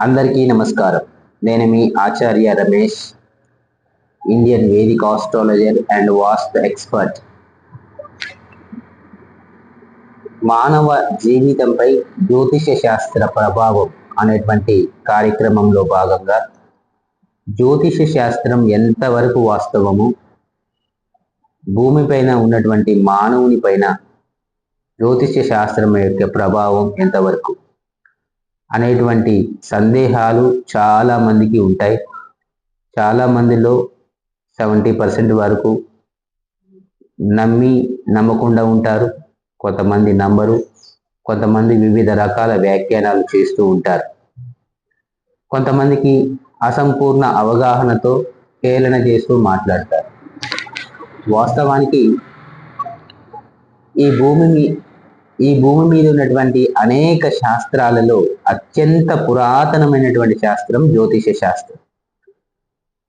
అందరికీ నమస్కారం. నేను మీ Acharya Ramesh Indian Vedic astrologer and Vastu expert. మానవ జీవితంపై జ్యోతిష శాస్త్ర ప్రభావం అనేటువంటి కార్యక్రమంలో భాగంగా జ్యోతిష శాస్త్రం ఎంతవరకు వాస్తవము? భూమిపైన ఉన్నటువంటి మానవుని పైన జ్యోతిష శాస్త్రం యొక్క ప్రభావం ఎంతవరకు? అనేటువంటి సందేహాలు చాలా మందికి ఉంటాయి. చాలా మందిలో సెవెంటీ పర్సెంట్ వరకు నమ్మి నమ్మకుండా ఉంటారు. కొంతమంది నమ్మరు. కొంతమంది వివిధ రకాల వ్యాఖ్యానాలు చేస్తూ ఉంటారు. కొంతమందికి అసంపూర్ణ అవగాహనతో కేలన చేస్తూ మాట్లాడతారు. వాస్తవానికి ఈ భూమిని ఈ భూమి మీద ఉన్నటువంటి అనేక శాస్త్రాలలో అత్యంత పురాతనమైనటువంటి శాస్త్రం జ్యోతిష శాస్త్రం.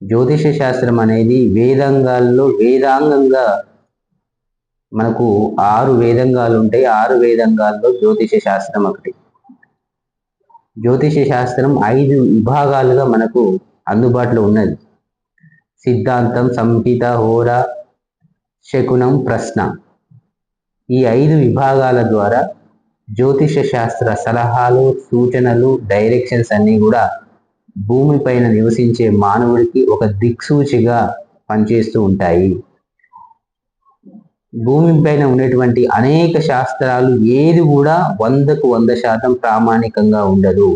జ్యోతిష శాస్త్రం అనేది వేదాంగాల్లో వేదాంగంగా మనకు ఆరు వేదంగాలు ఉంటాయి. ఆరు వేదంగాల్లో జ్యోతిష శాస్త్రం ఒకటి. జ్యోతిష శాస్త్రం ఐదు విభాగాలుగా మనకు అందుబాటులో ఉన్నది. సిద్ధాంతం సంహిత హోర శకునం ప్రశ్న. ఈ ఐదు విభాగాల ద్వారా జ్యోతిష శాస్త్ర సలహాలు సూచనలు డైరెక్షన్స్ అన్నీ కూడా భూమిపైన నివసించే మానవుడికి ఒక దిక్సూచిగా పనిచేస్తూ ఉంటాయి. భూమిపైన ఉన్నటువంటి అనేక శాస్త్రాలు ఏది కూడా వందకు వంద శాతం ప్రామాణికంగా ఉండదు.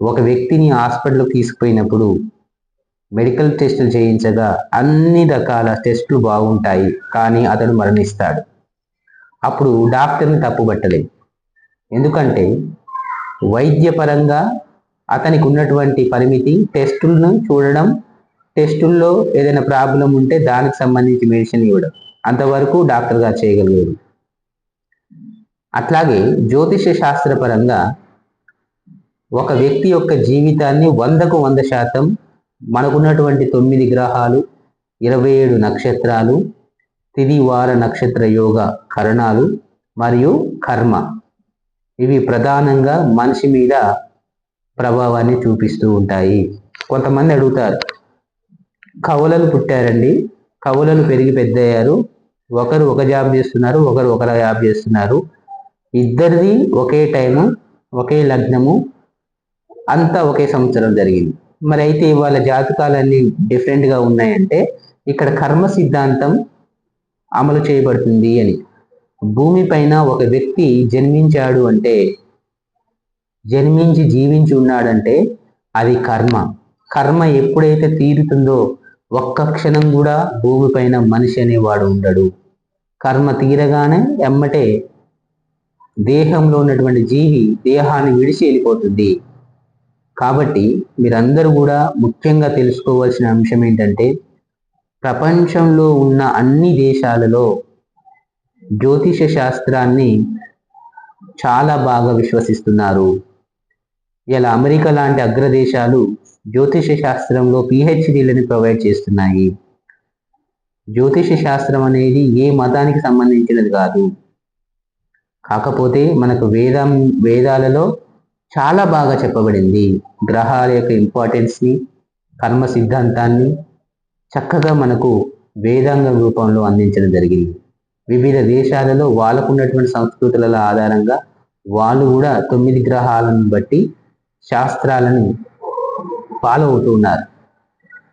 ఒక వ్యక్తిని హాస్పిటల్కి తీసుకుపోయినప్పుడు మెడికల్ టెస్టులు చేయించగా అన్ని రకాల టెస్టులు బాగుంటాయి కానీ అతడు మరణిస్తాడు. అప్పుడు డాక్టర్ని తప్పుబట్టలేదు ఎందుకంటే వైద్యపరంగా అతనికి ఉన్నటువంటి పరిమితి టెస్టులను చూడడం టెస్టుల్లో ఏదైనా ప్రాబ్లం ఉంటే దానికి సంబంధించి మెడిసిన్ ఇవ్వడం అంతవరకు డాక్టర్ గారు చేయగలిగేది అట్లాగే జ్యోతిష శాస్త్రపరంగా ఒక వ్యక్తి యొక్క జీవితాన్ని వందకు వంద శాతం మనకున్నటువంటి తొమ్మిది గ్రహాలు ఇరవై ఏడు నక్షత్రాలు తిదివార నక్షత్ర యోగ కరణాలు మరియు కర్మ. ఇవి ప్రధానంగా మనిషి మీద ప్రభావాన్ని చూపిస్తూ ఉంటాయి. కొంతమంది అడుగుతారు కవులలు పుట్టారండి. కవులలు పెరిగి పెద్దయ్యారు. ఒకరు ఒక జాబ్ చేస్తున్నారు ఒకరు ఒకరు జాబ్ చేస్తున్నారు. ఇద్దరిది ఒకే టైము ఒకే లగ్నము అంతా ఒకే సంవత్సరం జరిగింది. మరి అయితే వాళ్ళ జాతకాలన్నీ డిఫరెంట్గా ఉన్నాయంటే ఇక్కడ కర్మ సిద్ధాంతం అమలు చేయబడుతుంది అని. భూమి పైన ఒక వ్యక్తి జన్మించాడు అంటే జన్మించి జీవించి ఉన్నాడంటే అది కర్మ. కర్మ ఎప్పుడైతే తీరుతుందో ఒక్క క్షణం కూడా భూమిపైన మనిషి అనేవాడు ఉండడు. కర్మ తీరగానే ఎమ్మటే దేహంలో ఉన్నటువంటి జీవి దేహాన్ని విడిచి వెళ్ళిపోతుంది. కాబట్టి మీరందరూ కూడా ముఖ్యంగా తెలుసుకోవాల్సిన అంశం ఏంటంటే ప్రపంచంలో ఉన్న అన్ని దేశాలలో జ్యోతిష శాస్త్రాన్ని చాలా బాగా విశ్వసిస్తున్నారు. ఇలా అమెరికా లాంటి అగ్రదేశాలు జ్యోతిష శాస్త్రంలో పిహెచ్డీలను ప్రొవైడ్ చేస్తున్నాయి. జ్యోతిష శాస్త్రం అనేది ఏ మతానికి సంబంధించినది కాదు. కాకపోతే మనకు వేదం వేదాలలో చాలా బాగా చెప్పబడింది. గ్రహాల యొక్క ఇంపార్టెన్స్ని కర్మ సిద్ధాంతాన్ని చక్కగా మనకు వేదాంగ రూపంలో అందించడం జరిగింది. వివిధ దేశాలలో వాళ్ళకున్నటువంటి సంస్కృతుల ఆధారంగా వాళ్ళు కూడా తొమ్మిది గ్రహాలను బట్టి శాస్త్రాలను ఫాలో అవుతూ ఉన్నారు.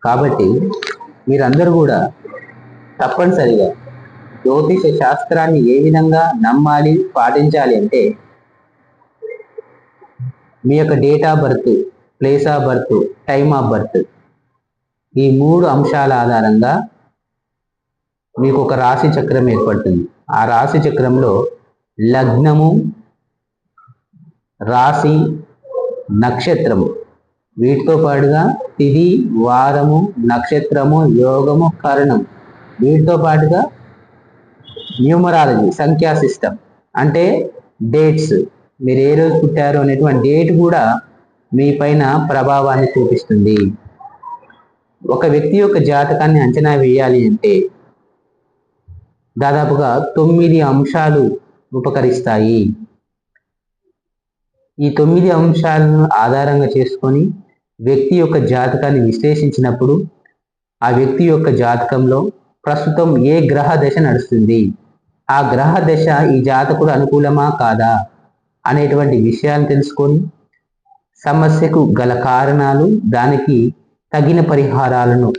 కాబట్టి మీరందరూ కూడా తప్పనిసరిగా జ్యోతిష శాస్త్రాన్ని ఏ విధంగా నమ్మాలి పాటించాలి అంటే మీ యొక్క date of birth place of birth time of birth ఈ మూడు అంశాల ఆధారంగా మీకు ఒక రాశి చక్రం ఏర్పడుతుంది. ఆ రాశి చక్రంలో లగ్నము రాశి నక్షత్రము. వీటితో పాటుగా తిది వారము నక్షత్రము యోగము కరణం. వీటితో పాటుగా న్యూమరాలజీ సంఖ్యా సిస్టమ్. అంటే డేట్స్. మీరు ఏ రోజు పుట్టారు అనేటువంటి డేట్ కూడా మీ పైన ప్రభావాన్ని చూపిస్తుంది. ఒక వ్యక్తి యొక్క జాతకాన్ని అంచనా వేయాలి అంటే దాదాపుగా తొమ్మిది అంశాలు ఉపకరిస్తాయి. ఈ తొమ్మిది అంశాలను ఆధారంగా చేసుకొని వ్యక్తి యొక్క జాతకాన్ని విశ్లేషించినప్పుడు ఆ వ్యక్తి యొక్క జాతకంలో ప్రస్తుతం ఏ గ్రహ దశ నడుస్తుంది? ఆ గ్రహ దశ ఈ జాతకుడు అనుకూలమా కాదా? అనేటువంటి విషయాలు తెలుసుకొని సమస్యకు గల కారణాలు దానికి తగిన పరిహారాలను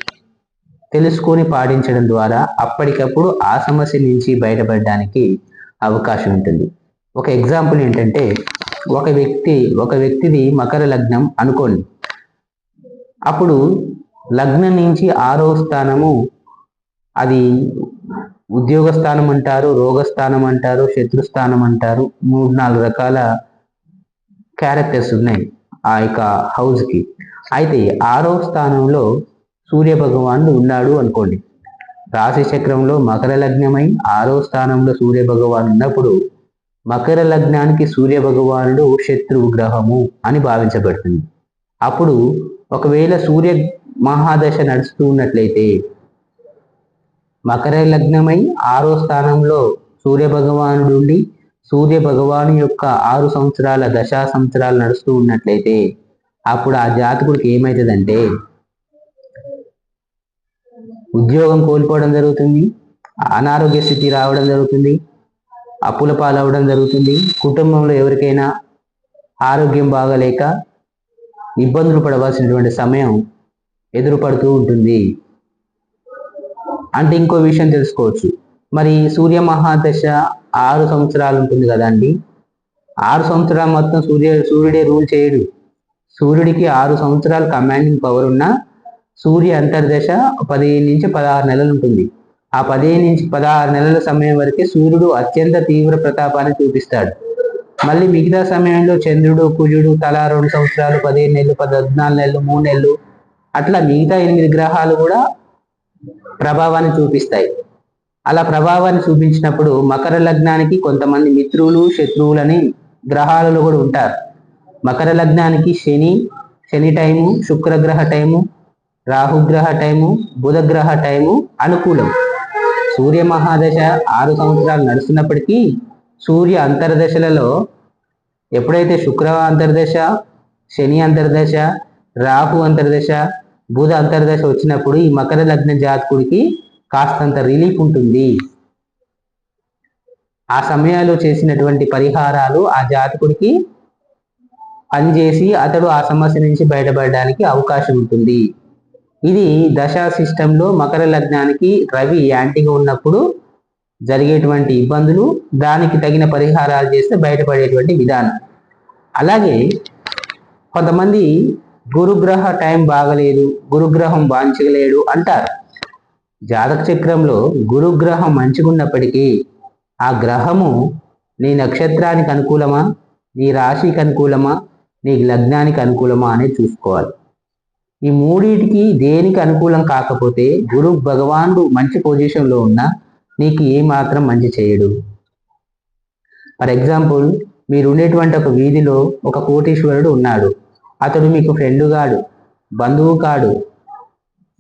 తెలుసుకొని పాటించడం ద్వారా అప్పటికప్పుడు ఆ సమస్య నుంచి బయటపడడానికి అవకాశం ఉంటుంది. ఒక ఎగ్జాంపుల్ ఏంటంటే ఒక వ్యక్తి ఒక వ్యక్తిది మకర లగ్నం అనుకోండి. అప్పుడు లగ్నం నుంచి ఆరో స్థానము అది ఉద్యోగ స్థానం అంటారు రోగస్థానం అంటారు శత్రుస్థానం అంటారు మూడు నాలుగు రకాల క్యారెక్టర్స్ ఉన్నాయి ఆ యొక్క హౌస్కి అయితే ఆరో స్థానంలో సూర్య భగవానుడు ఉన్నాడు అనుకోండి. రాశి చక్రంలో మకర లగ్నమై ఆరో స్థానంలో సూర్య భగవాన్ ఉన్నప్పుడు మకర లగ్నానికి సూర్య భగవానుడు శత్రువు గ్రహము అని భావించబడుతుంది. అప్పుడు ఒకవేళ సూర్య మహాదశ నడుస్తూ ఉన్నట్లయితే మకర లగ్నమై ఆరో స్థానంలో సూర్య భగవానుడు ఉండి సూర్య భగవాను యొక్క ఆరు సంవత్సరాల దశా సంవత్సరాలు నడుస్తూ ఉన్నట్లయితే అప్పుడు ఆ జాతకుడికి ఏమవుతుందంటే ఉద్యోగం కోల్పోవడం జరుగుతుంది అనారోగ్య స్థితి రావడం జరుగుతుంది అప్పుల పాలవడం జరుగుతుంది కుటుంబంలో ఎవరికైనా ఆరోగ్యం బాగలేక ఇబ్బందులు పడవలసినటువంటి సమయం ఎదురుపడుతూ ఉంటుంది. అంటే ఇంకో విషయం తెలుసుకోవచ్చు. మరి సూర్య మహాదశ ఆరు సంవత్సరాలు ఉంటుంది కదండి. ఆరు సంవత్సరాలు మొత్తం సూర్య సూర్యుడే రూల్ చేయడు. సూర్యుడికి ఆరు సంవత్సరాలు కమాండింగ్ పవర్ ఉన్న సూర్య అంతర్దశ పదిహేను నుంచి పదహారు నెలలు ఉంటుంది. ఆ పదిహేను నుంచి పదహారు నెలల సమయం వరకే సూర్యుడు అత్యంత తీవ్ర ప్రతాపాన్ని చూపిస్తాడు. మళ్ళీ మిగతా సమయంలో చంద్రుడు కుజుడు తలా రెండు సంవత్సరాలు పదిహేను నెలలు పద్నాలుగు నెలలు మూడు నెలలు అట్లా మిగతా ఎనిమిది గ్రహాలు కూడా ప్రభావాన్ని చూపిస్తాయి. అలా ప్రభావాన్ని చూపించినప్పుడు మకర లగ్నానికి కొంతమంది మిత్రులు శత్రువులని గ్రహాలలో కూడా ఉంటారు. మకర లగ్నానికి శని శని టైము శుక్రగ్రహ టైము రాహుగ్రహ టైము బుధగ్రహ టైము అనుకూలం. సూర్య మహాదశ ఆరు సంవత్సరాలు నడుస్తున్నప్పటికీ సూర్య అంతర్దశలలో ఎప్పుడైతే శుక్ర అంతర్దశ శని అంతర్దశ రాహు అంతర్దశ బుధ అంతర్దశ వచ్చినప్పుడు ఈ మకర లగ్న జాతకుడికి కాస్తంత రిలీఫ్ ఉంటుంది. ఆ సమయాల్లో చేసినటువంటి పరిహారాలు ఆ జాతకుడికి పనిచేసి అతడు ఆ సమస్య నుంచి బయటపడడానికి అవకాశం ఉంటుంది. ఇది దశా సిస్టంలో మకర లగ్నానికి రవి యాంటీగా ఉన్నప్పుడు జరిగేటువంటి ఇబ్బందులు దానికి తగిన పరిహారాలు చేస్తే బయటపడేటువంటి విధానం. అలాగే కొంతమంది గురుగ్రహ టైం బాగలేదు గురుగ్రహం వాంచగలేడు అంటారు. జాతక చక్రంలో గురుగ్రహం మంచిగున్నప్పటికీ ఆ గ్రహము నీ నక్షత్రానికి అనుకూలమా? నీ రాశికి అనుకూలమా? నీకు లగ్నానికి అనుకూలమా అనేది చూసుకోవాలి. ఈ మూడింటికి దేనికి అనుకూలం కాకపోతే గురు భగవానుడు మంచి పొజిషన్లో ఉన్నా నీకు ఏ మాత్రం మంచి చేయడు. ఫర్ ఎగ్జాంపుల్ మీరు ఉండేటువంటి ఒక వీధిలో ఒక కోటీశ్వరుడు ఉన్నాడు. అతడు మీకు ఫ్రెండ్ కాడు బంధువు కాడు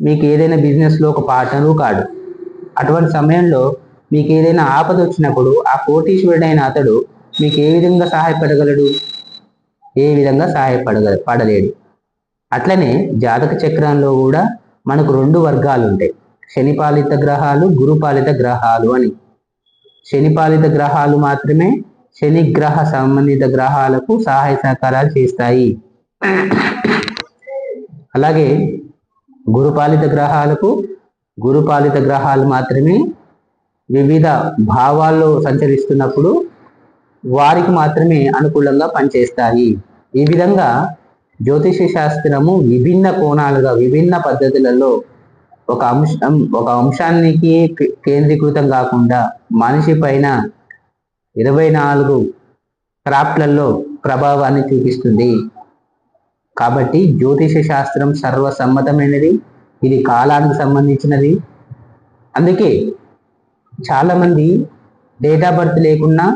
మీకు ఏదైనా బిజినెస్లో ఒక పార్ట్నరు కాడు. అటువంటి సమయంలో మీకు ఏదైనా ఆపద వచ్చినప్పుడు ఆ కోటీశ్వరుడైన అతడు మీకు ఏ విధంగా సహాయపడగలడు? ఏ విధంగా సహాయపడగ పడలేడు అట్లనే జాతక చక్రంలో కూడా మనకు రెండు వర్గాలు ఉంటాయి. శనిపాలిత గ్రహాలు గురుపాలిత గ్రహాలు అని. శనిపాలిత గ్రహాలు మాత్రమే శని గ్రహ సంబంధిత గ్రహాలకు సహాయ సహకారాలు చేస్తాయి. అలాగే గురుపాలిత గ్రహాలకు గురుపాలిత గ్రహాలు మాత్రమే వివిధ భావాల్లో సంచరిస్తున్నప్పుడు వారికి మాత్రమే అనుకూలంగా పనిచేస్తాయి. ఈ విధంగా జ్యోతిష శాస్త్రము విభిన్న కోణాలుగా విభిన్న పద్ధతులలో ఒక అంశం ఒక అంశానికి కేంద్రీకృతం కాకుండా మనిషి పైన ఇరవై నాలుగు క్రాఫ్ట్లలో ప్రభావాన్ని చూపిస్తుంది. కాబట్టి జ్యోతిష శాస్త్రం సర్వసమ్మతమైనది ఇది కాలానికి సంబంధించినది. అందుకే చాలామంది డేట్ ఆఫ్ బర్త్ లేకున్నా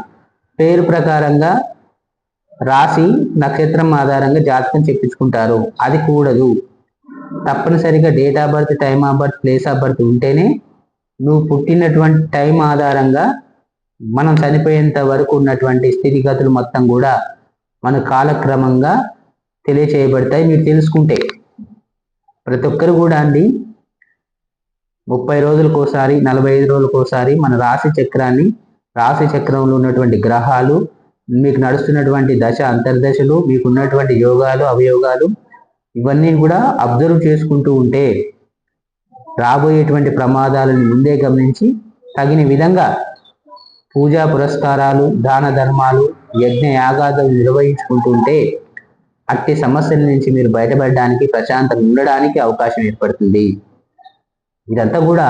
పేరు ప్రకారంగా రాసి నక్షత్రం ఆధారంగా జాతకం చెప్పించుకుంటారు. అది కూడదు. తప్పనిసరిగా date of birth time of birth place of birth ఉంటేనే నువ్వు పుట్టినటువంటి టైం ఆధారంగా మనం చనిపోయేంత వరకు ఉన్నటువంటి స్థితిగతులు మొత్తం కూడా మన కాలక్రమంగా తెలియచేయబడతాయి మీరు తెలుసుకుంటే. ప్రతి ఒక్కరు కూడా అండి ముప్పై రోజులకోసారి నలభై ఐదు రోజులకోసారి మన రాశి చక్రాన్ని రాశి చక్రంలో ఉన్నటువంటి గ్రహాలు మీకు నడుస్తున్నటువంటి దశ అంతర్దశలు మీకు ఉన్నటువంటి యోగాలు అవయోగాలు ఇవన్నీ కూడా అబ్జర్వ్ చేసుకుంటూ ఉంటే రాబోయేటువంటి ప్రమాదాలను ముందే గమనించి తగిన విధంగా పూజా పురస్కారాలు దాన ధర్మాలు యజ్ఞ యాగాదులు నిర్వహించుకుంటూ ఉంటే అట్టి సమస్యల నుంచి మీరు బయటపడడానికి ప్రశాంతంగా ఉండడానికి అవకాశం ఏర్పడుతుంది. ఇదంతా కూడా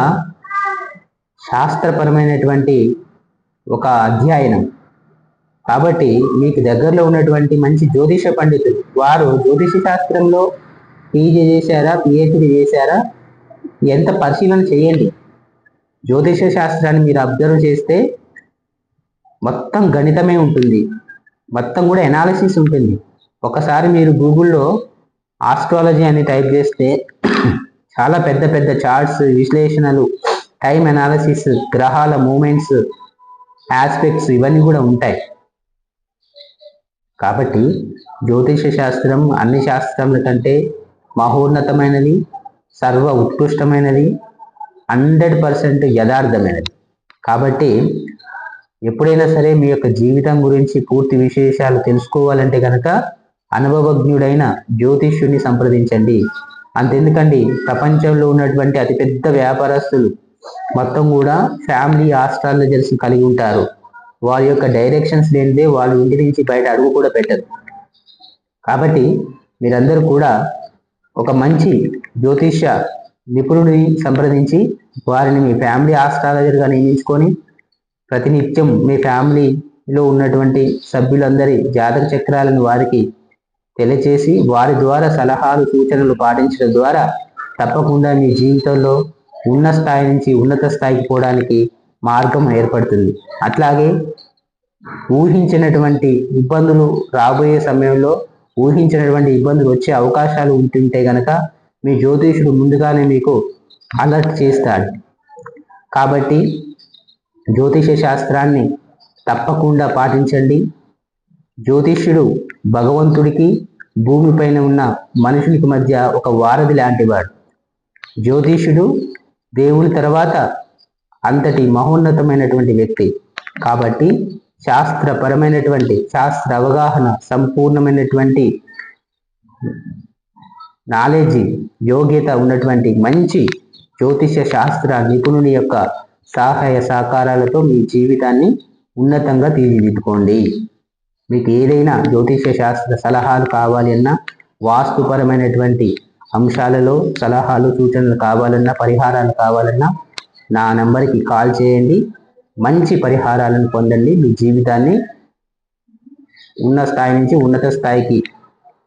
శాస్త్రపరమైనటువంటి ఒక అధ్యయనం. కాబట్టి మీకు దగ్గరలో ఉన్నటువంటి మంచి జ్యోతిష పండితులు వారు జ్యోతిష శాస్త్రంలో పీజీ చేశారా పిహెచ్డి చేశారా ఎంత పరిశీలన చేయండి. జ్యోతిష శాస్త్రాన్ని మీరు అబ్జర్వ్ చేస్తే మొత్తం గణితమే ఉంటుంది. మొత్తం కూడా ఎనాలిసిస్ ఉంటుంది. ఒకసారి మీరు గూగుల్లో ఆస్ట్రాలజీ అని టైప్ చేస్తే చాలా పెద్ద పెద్ద చార్ట్స్ విశ్లేషణలు టైం ఎనాలిసిస్ గ్రహాల మూమెంట్స్ ఆస్పెక్ట్స్ ఇవన్నీ కూడా ఉంటాయి. కాబట్టి జ్యోతిష శాస్త్రం అన్ని శాస్త్రముల కంటే మహోన్నతమైనది సర్వ ఉత్కృష్టమైనది హండ్రెడ్ పర్సెంట్ యథార్థమైనది. కాబట్టి ఎప్పుడైనా సరే మీ యొక్క జీవితం గురించి పూర్తి విశేషాలు తెలుసుకోవాలంటే కనుక అనుభవజ్ఞుడైన జ్యోతిష్యుని సంప్రదించండి. అంతెందుకండి? ప్రపంచంలో ఉన్నటువంటి అతిపెద్ద వ్యాపారస్తులు మొత్తం కూడా ఫ్యామిలీ ఆస్ట్రాలజర్స్ కలిగి ఉంటారు. వారి యొక్క డైరెక్షన్స్ లేనిదే వాళ్ళు ఇంటి నుంచి బయట అడుగు కూడా పెట్టరు. కాబట్టి మీరందరూ కూడా ఒక మంచి జ్యోతిష నిపుణుడిని సంప్రదించి వారిని మీ ఫ్యామిలీ ఆస్ట్రాలజర్గా నియమించుకొని ప్రతినిత్యం మీ ఫ్యామిలీలో ఉన్నటువంటి సభ్యులందరి జాతక చక్రాలను వారికి తెలియచేసి వారి ద్వారా సలహాలు సూచనలు పాటించడం ద్వారా తప్పకుండా మీ జీవితంలో ఉన్న స్థాయి నుంచి ఉన్నత స్థాయికి పోవడానికి మార్గం ఏర్పడుతుంది. అట్లాగే ఊహించినటువంటి ఇబ్బందులు రాబోయే సమయంలో ఊహించినటువంటి ఇబ్బందులు వచ్చే అవకాశాలు ఉంటుంటే గనక మీ జ్యోతిషుడు ముందుగానే మీకు అలర్ట్ చేస్తాడు. కాబట్టి జ్యోతిష శాస్త్రాన్ని తప్పకుండా పాటించండి. జ్యోతిష్యుడు భగవంతుడికి భూమిపైన ఉన్న మనుషునికి మధ్య ఒక వారధి లాంటివాడు. జ్యోతిష్యుడు దేవుని తర్వాత అంతటి మహోన్నతమైనటువంటి వ్యక్తి. కాబట్టి శాస్త్రపరమైనటువంటి శాస్త్ర అవగాహన సంపూర్ణమైనటువంటి నాలెడ్జ్ యోగ్యత ఉన్నటువంటి మంచి జ్యోతిష శాస్త్ర నిపుణుని యొక్క సహాయ సహకారాలతో మీ జీవితాన్ని ఉన్నతంగా తీర్చిదిద్దుకోండి. మీకు ఏదైనా జ్యోతిష శాస్త్ర సలహాలు కావాలి అన్నా వాస్తుపరమైనటువంటి అంశాలలో సలహాలు సూచనలు కావాలన్నా పరిహారాలు కావాలన్నా నా నంబర్కి కాల్ చేయండి. మంచి పరిహారాలను పొందండి. మీ జీవితాన్ని ఉన్న స్థాయి నుంచి ఉన్నత స్థాయికి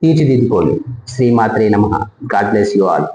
తీర్చిదిద్దుకోండి. శ్రీమాత్రే నమ. God bless you all.